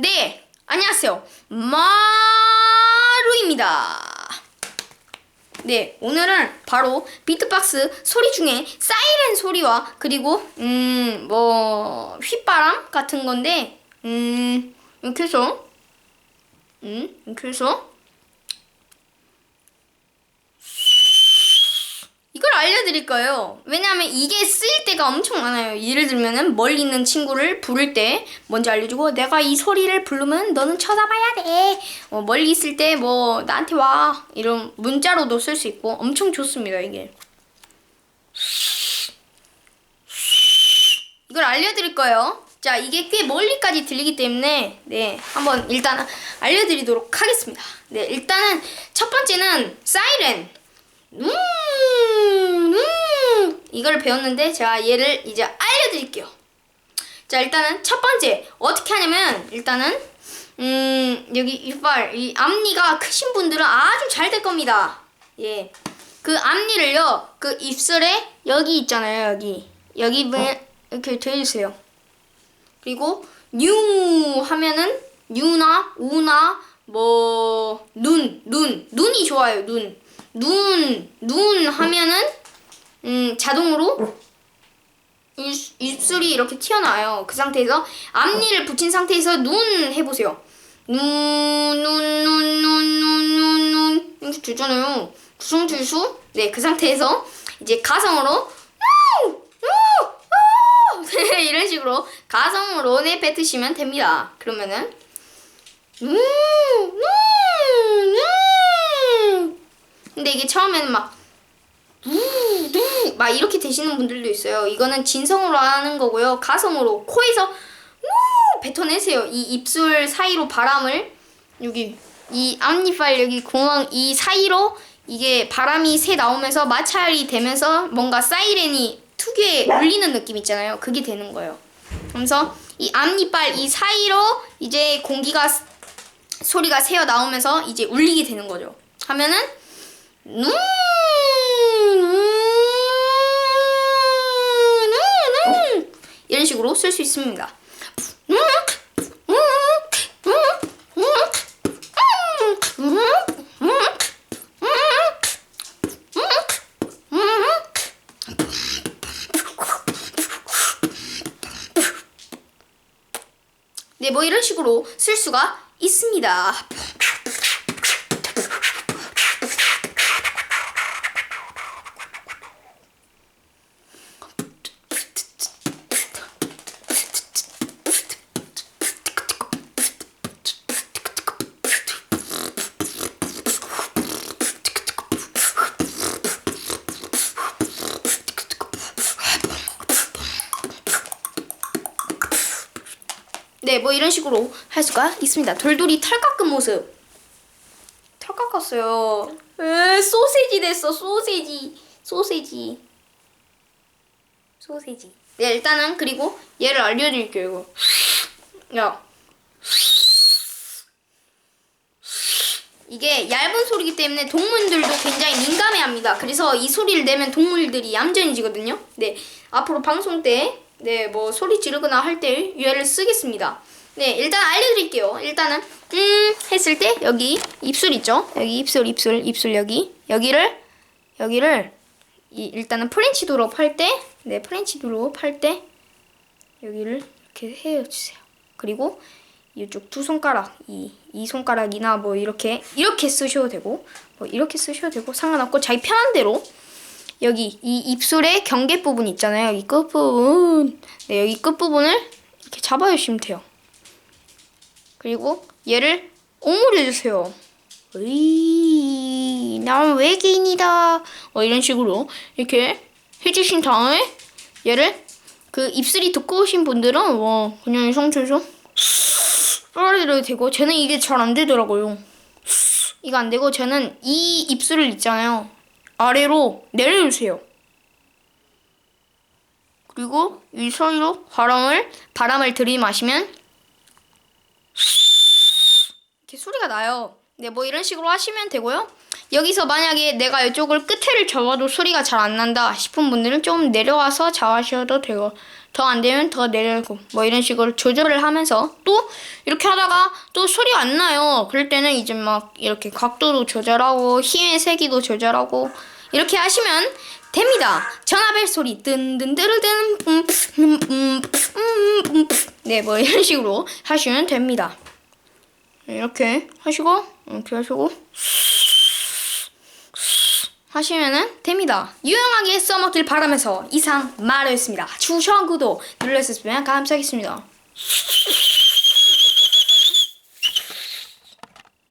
네, 안녕하세요. 마루입니다. 네, 오늘은 바로 비트박스 소리 중에 사이렌 소리와 그리고 음, 뭐 휘바람 같은 건데 음, 해서 음, 해서 이걸 알려드릴 거예요. 왜냐하면 이게 쓰일 때가 엄청 많아요. 예를 들면은 멀리 있는 친구를 부를 때 먼저 알려주고 내가 이 소리를 부르면 너는 쳐다봐야 돼. 어, 멀리 있을 때 뭐 나한테 와 이런 문자로도 쓸 수 있고 엄청 좋습니다 이게. 이걸 알려드릴 거예요. 자 이게 꽤 멀리까지 들리기 때문에 네 한번 일단 알려드리도록 하겠습니다. 네 일단은 첫 번째는 사이렌. 음, 음, 이걸 배웠는데 제가 얘를 이제 알려드릴게요. 자, 일단은 첫 번째 어떻게 하냐면 일단은 음, 여기 이빨 이 앞니가 크신 분들은 아주 잘 될 겁니다. 예. 그 앞니를요. 그 입술에 여기 있잖아요. 여기. 여기 이렇게 대주세요. 그리고 뉴 하면은 뉴나 우나 뭐 눈, 눈, 눈이 좋아요. 눈. 눈, 눈 하면은 음, 자동으로 입, 입술이 이렇게 튀어나와요. 그 상태에서 앞니를 붙인 상태에서 눈 해보세요. 눈, 눈, 눈, 눈, 눈, 눈, 눈 이렇게 되잖아요. 구성질수 네, 그 상태에서 이제 가성으로 우! 우! 우! 이런 식으로 가성으로 내뱉으시면 됩니다. 그러면은 음, 음, 음. 근데 이게 처음에는 막, 우, 우, 막 이렇게 되시는 분들도 있어요. 이거는 진성으로 하는 거고요. 가성으로 코에서 우, 뱉어내세요. 이 입술 사이로 바람을 여기 이 앞니빨 여기 공항 이 사이로 이게 바람이 새 나오면서 마찰이 되면서 뭔가 사이렌이 특유의 울리는 느낌 있잖아요. 그게 되는 거예요. 그래서 이 앞니빨 이 사이로 이제 공기가 소리가 새어 나오면서 이제 울리게 되는 거죠. 하면은 음, 음, 음. 이런 식으로 쓸 수 있습니다. 네, 뭐 이런 식으로 쓸 수가 있습니다. 네, 뭐 이런 식으로 할 수가 있습니다. 돌돌이 털 깎은 모습. 털 깎았어요. 에, 소세지 됐어, 소세지. 소세지. 소세지. 네, 일단은 그리고 얘를 알려드릴게요, 이거. 야. 이게 얇은 소리이기 때문에 동물들도 굉장히 민감해합니다. 그래서 이 소리를 내면 동물들이 얌전해지거든요. 네, 앞으로 방송 때, 네, 뭐 소리 지르거나 할때 얘를 쓰겠습니다. 네, 일단 알려드릴게요. 일단은 음 했을 때 여기 입술 있죠? 여기 입술, 입술, 입술 여기 여기를 여기를 이, 일단은 프렌치 도럽 할 때, 네, 프렌치 도럽 할때 여기를 이렇게 해주세요. 그리고 이쪽 두 손가락, 이, 이 손가락이나 뭐 이렇게, 이렇게 쓰셔도 되고, 뭐 이렇게 쓰셔도 되고, 상관없고, 자기 편한 대로, 여기, 이 입술의 경계 부분 있잖아요. 이 끝부분. 네, 여기 끝부분을 이렇게 잡아주시면 돼요. 그리고 얘를 오므려주세요. 으이, 난 외계인이다. 어, 이런 식으로 이렇게 해주신 다음에 얘를 그 입술이 두꺼우신 분들은 와, 그냥 이 상태에서 빨아들여도 되고 쟤는 이게 잘 안 되더라고요. 이거 안 되고 쟤는 이 입술을 있잖아요. 아래로 내려주세요. 그리고 이 사이로 바람을 바람을 들이마시면 이렇게 소리가 나요. 네, 뭐 이런 식으로 하시면 되고요. 여기서 만약에 내가 이쪽을 끝에를 접어도 소리가 잘 안 난다 싶은 분들은 좀 내려와서 잡으셔도 되고 더 안 되면 더 내려고 뭐 이런 식으로 조절을 하면서 또 이렇게 하다가 또 소리가 안 나요. 그럴 때는 이제 막 이렇게 각도도 조절하고 힘의 세기도 조절하고 이렇게 하시면 됩니다. 전화벨 소리 뜬뜬뜨르든 네뭐 이런 식으로 하시면 됩니다. 이렇게 하시고 이렇게 하시고 하시면은 됩니다. 유용하게 써먹길 바라면서 이상 마루였습니다. 추천 구독 눌러주시면 감사하겠습니다.